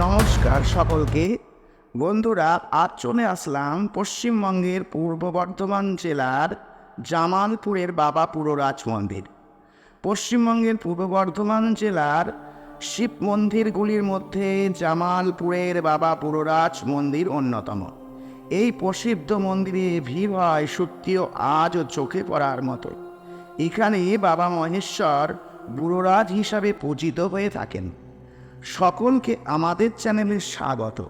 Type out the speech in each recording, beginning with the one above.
নমস্কার সকলকে। বন্ধুরা, আজ চলে আসলাম পশ্চিমবঙ্গের পূর্ব বর্ধমান জেলার জামালপুরের বাবা পুররাজ মন্দির। পশ্চিমবঙ্গের পূর্ব বর্ধমান জেলার শিব মন্দিরগুলির মধ্যে জামালপুরের বাবা পুররাজ মন্দির অন্যতম। এই প্রসিদ্ধ মন্দিরে ভিড় হয় সত্যিও আজও চোখে পড়ার মতো। এখানে বাবা মহেশ্বর বুড়োরাজ হিসাবে পূজিত হয়ে থাকেন। সকলকে আমাদের চ্যানেলে স্বাগত।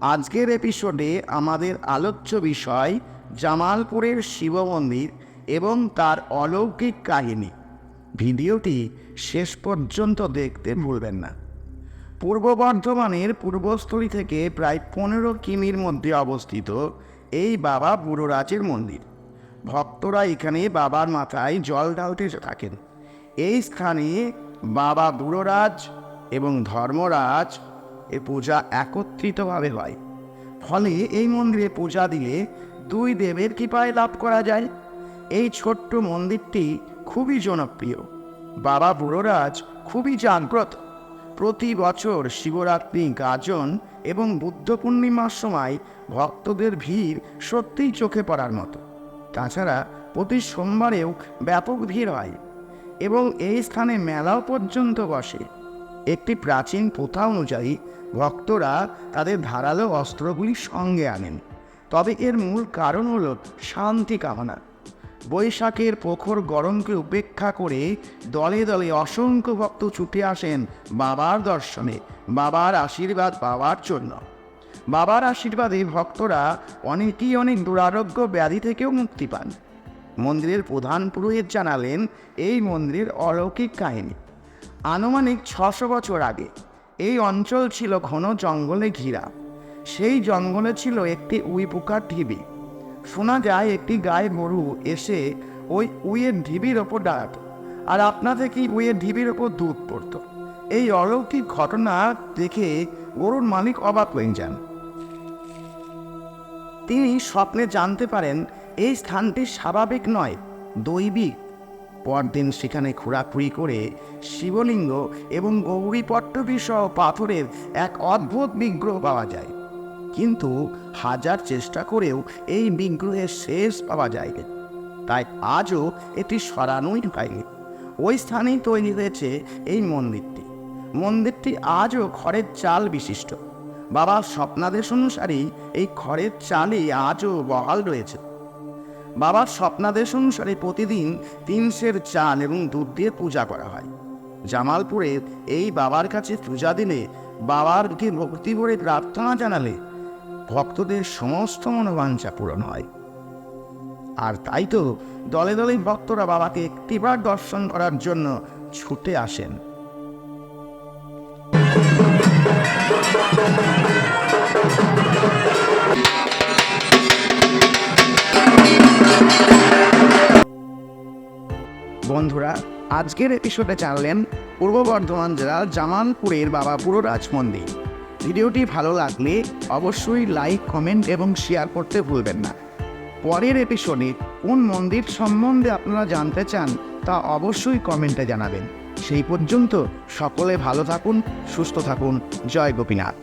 আজকের এপিসোডে আমাদের আলোচ্য বিষয় জামালপুরের শিব মন্দির এবং তার অলৌকিক কাহিনী। ভিডিওটি শেষ পর্যন্ত দেখতে ভুলবেন না। পূর্ব বর্ধমানের পূর্বস্থলী থেকে প্রায় পনেরো কিমির মধ্যে অবস্থিত এই বাবা বুড়োরাজের মন্দির। ভক্তরা এখানে বাবার মাথায় জল ঢালতে থাকেন। এই স্থানে বাবা বুড়োরাজ এবং ধর্মরাজ এ পূজা একত্রিতভাবে হয়। ফলে এই মন্দিরে পূজা দিলে দুই দেবের কৃপায় লাভ করা যায়। এই ছোট্ট মন্দিরটি খুবই জনপ্রিয়। বাবা বুড়োরাজ খুবই জাগ্রত। প্রতি বছর শিবরাত্রি, গাজন এবং বুদ্ধ পূর্ণিমার সময় ভক্তদের ভিড় সত্যিই চোখে পড়ার মতো। তাছাড়া প্রতি সোমবারেও ব্যাপক ভিড় হয় এবং এই স্থানে মেলাও পর্যন্ত বসে। একটি প্রাচীন প্রথা অনুযায়ী ভক্তরা তাদের ধারালো অস্ত্রগুলি সঙ্গে আনেন। তবে এর মূল কারণ হল শান্তি কামনা। বৈশাখের প্রখর গরমকে উপেক্ষা করে দলে দলে অসংখ্য ভক্ত ছুটে আসেন বাবার দর্শনে, বাবার আশীর্বাদ পাওয়ার জন্য। বাবার আশীর্বাদে ভক্তরা অনেকেই অনেক দুরারোগ্য ব্যাধি থেকেও মুক্তি পান। মন্দিরের প্রধান পুরোহিত জানালেন, এই মন্দিরের অলৌকিক কাহিনী। আনুমানিক ছশো বছর আগে, এই অঞ্চল ছিল ঘন জঙ্গলে ঘিরা। সেই জঙ্গলে ছিল একটি উই পোকার ঢিবি। শোনা যায় একটি গায়ে গরু এসে ওই উইয়ের ঢিবির ওপর দাঁড়াতো, আর আপনা থেকেই উইয়ের ঢিবির ওপর দুধ পড়তো। এই অলৌকিক ঘটনা দেখে গরুর মালিক অবাক হয়ে যান। তিনি স্বপ্নে জানতে পারেন, এই স্থানটি স্বাভাবিক নয়, দৈবিক। পরদিন সেখানে ঘোরাঘুরি করে শিবলিঙ্গ এবং গৌরী পট্টবী সহ পাথরের এক অদ্ভুত বিগ্রহ পাওয়া যায়। কিন্তু হাজার চেষ্টা করেও এই বিগ্রহের শেষ পাওয়া যায়নি। তাই আজও এটি সরানোই হয়নি। ওই স্থানেই তৈরি হয়েছে এই মন্দিরটি। মন্দিরটি আজও খড়ের চাল বিশিষ্ট। বাবার স্বপ্নাদেশ অনুসারেই এই খড়ের চালই আজও বহাল রয়েছে। বাবার স্বপ্নাদেশ অনুসারে প্রতিদিন তিন সের চাল এবং দুধ দিয়ে পূজা করা হয়। জামালপুরে এই বাবার কাছে পূজা দিলে বাবারকে ভক্তি ভরে প্রার্থনা জানালে ভক্তদের সমস্ত মনোবাঞ্ছা পূরণ হয়। আর তাই তো দলে দলে ভক্তরা বাবাকে একটিবার দর্শন করার জন্য ছুটে আসেন। বন্ধুরা, আজকের এপিসোডে জানলেন পূর্ব বর্ধমান জেলার জামালপুরের বাবা পুরোরাজ মন্দির ভিডিওটি ভালো লাগলে অবশ্যই লাইক কমেন্ট এবং শেয়ার করতে ভুলবেন না। পরের এপিসোডে কোন মন্দির সম্বন্ধে আপনারা জানতে চান, তা অবশ্যই কমেন্টে জানাবেন। সেই পর্যন্ত সকলে ভালো থাকুন, সুস্থ থাকুন। জয় গোপীনাথ।